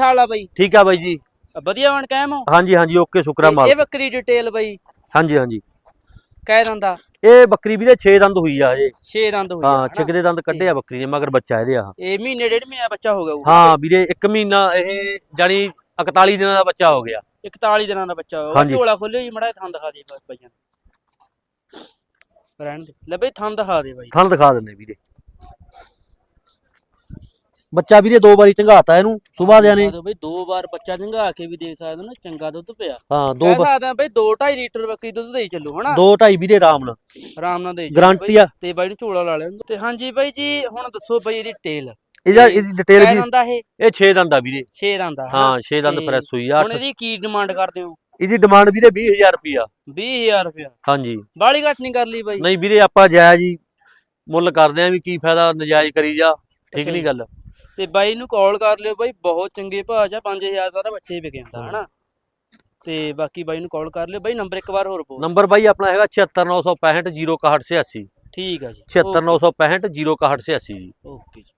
ਹਾਲ ਬਾਈ। ਠੀਕ ਆ ਬਾਈ ਜੀ। ਵਧੀਆ ਬਣ ਕਾਇਮ ਹੋ? ਹਾਂਜੀ ਹਾਂਜੀ ਓਕੇ ਸ਼ੁਕਰਾ ਤੇ ਇਹ ਮਾਲ ਬੱਕਰੀ ਡਿਟੇਲ ਬਾਈ। ਹਾਂਜੀ ਹਾਂਜੀ। ਕਹਿ ਦਿੰਦਾ ਇਹ ਬੱਕਰੀ ਵੀਰੇ 6 ਦੰਦ ਹੋਈ ਆ ਹਜੇ। 6 ਦੰਦ ਹੋਈ ਹਾਂ ਛਿੱਕ ਦੇ ਦੰਦ ਕੱਢੇ ਆ ਬੱਕਰੀ ਨੇ ਮਗਰ ਬੱਚਾ ਇਹਦੇ ਆ। ਇਹ ਮਹੀਨੇ ਡੇਢ ਮਹੀਨੇ ਦਾ ਬੱਚਾ ਹੋ ਗਿਆ। ਹਾਂ ਵੀਰੇ 1 ਮਹੀਨਾ ਇਹ ਜਾਨੀ 41 ਦਿਨਾਂ ਦਾ ਬੱਚਾ ਹੋ ਗਿਆ। 41 ਦਿਨਾਂ ਦਾ ਬੱਚਾ ਹੋਇਆ ਹਾਂਜੀ। ਝੋਲਾ ਖੋਲਿਓ ਜੀ ਮੜਾ ਥਣ ਦਿਖਾ ਦੇ ਬਾਈਆਂ ਰਹਿਣ ਦੇ। ਲੈ ਬਈ ਥਣ ਦਿਖਾ ਦੇ ਬਾਈ। ਥਣ ਦਿਖਾ ਦਿੰਨੇ ਵੀਰੇ। ਬੱਚਾ ਵੀਰੇ ਦੋ ਵਾਰੀ ਚੰਗਾਤਾ ਇਹਨੂੰ ਸੁਬਾਹ ਦਿਆਂ ਨੇ। ਬਈ ਦੋ ਵਾਰ ਬੱਚਾ ਝੰਗਾ ਕੇ ਵੀ ਦੇਖ ਸਕਦੇ ਹੋ ਨਾ ਚੰਗਾ ਦੁੱਧ ਪਿਆ। ਹਾਂ ਦੋ ਕਹਿ ਸਕਦੇ ਆ ਬਈ 2.5 ਲੀਟਰ ਬੱਕਰੀ ਦੁੱਧ ਦੇਈ ਚੱਲੂ ਹਨਾ? ਦੋ ਢਾਈ ਵੀਰੇ ਆਰਾਮ ਨਾਲ। ਆਰਾਮ ਨਾਲ ਦੇਈ ਚੱਲੂ ਗਾਰੰਟੀ ਬਈ। ਆ। ਤੇ ਬਾਈ ਨੂੰ ਝੋਲਾ ਲਾ ਲੈਣ ਦਿਓ। ਤੇ ਹਾਂਜੀ ਬਾਈ ਜੀ ਹੁਣ ਦੱਸੋ ਬਈ ਇਹਦੀ ਟੇਲ ਇਹਦਾ ਇਹਦੀ ਡਿਟੇਲ ਕਹਿ ਵੀ ਦਿੰਦਾ ਇਹ? ਇਹ 6 ਦੰਦ ਆ ਵੀਰੇ। 6 ਦੰਦ? ਹਾਂ 6 ਦੰਦ ਤੇ ਪ੍ਰੈਸ ਹੋਈ ਆ ਹੁਣ ਇਹਦੀ ਕੀ ਡਿਮਾਂਡ ਕਰਦੇ ਹੋ? ਇਹਦੀ ਡਿਮਾਂਡ ਵੀਰੇ 20000 ਰੁਪਿਆ 20000 ਰੁਪਇਆ ਹਾਂਜੀ। ਬਾਲੀ ਘੱਟ ਨਹੀਂ ਕਰ ਲਈ ਬਾਈ। ਨਹੀਂ ਵੀਰੇ ਆਪਾਂ ਜਾਇਜ਼ ਹੀ ਮੁੱਲ ਕਰਦੇ ਆਂ ਵੀ ਕੀ ਫਾਇਦਾ ਨਜਾਇਜ਼ ਕਰੀ ਜਾ। ਠੀਕ ਅੱਛਾ ਨਹੀਂ। ਗੱਲ। ਤੇ ਬਾਈ ਨੂੰ ਕਾਲ ਕਰ ਲਿਓ ਬਾਈ ਬਹੁਤ ਚੰਗੇ ਭਾਅ ਚ ਆ 5000 ਦਾ ਤਾਂ ਬੱਚੇ ਹੀ ਵਿਕ ਜਾਂਦਾ ਹਨਾ? ਤੇ ਬਾਕੀ ਬਾਈ ਨੂੰ ਕਾਲ ਕਰ ਲਿਓ ਬਾਈ ਨੰਬਰ ਇੱਕ ਵਾਰ ਹੋਰ ਬੋਲ। ਨੰਬਰ ਬਾਈ ਆਪਣਾ ਹੈਗਾ 76965 06186 ਠੀਕ ਆ ਜੀ 76965 06186 ਜੀ। ਓਕੇ ਜੀ।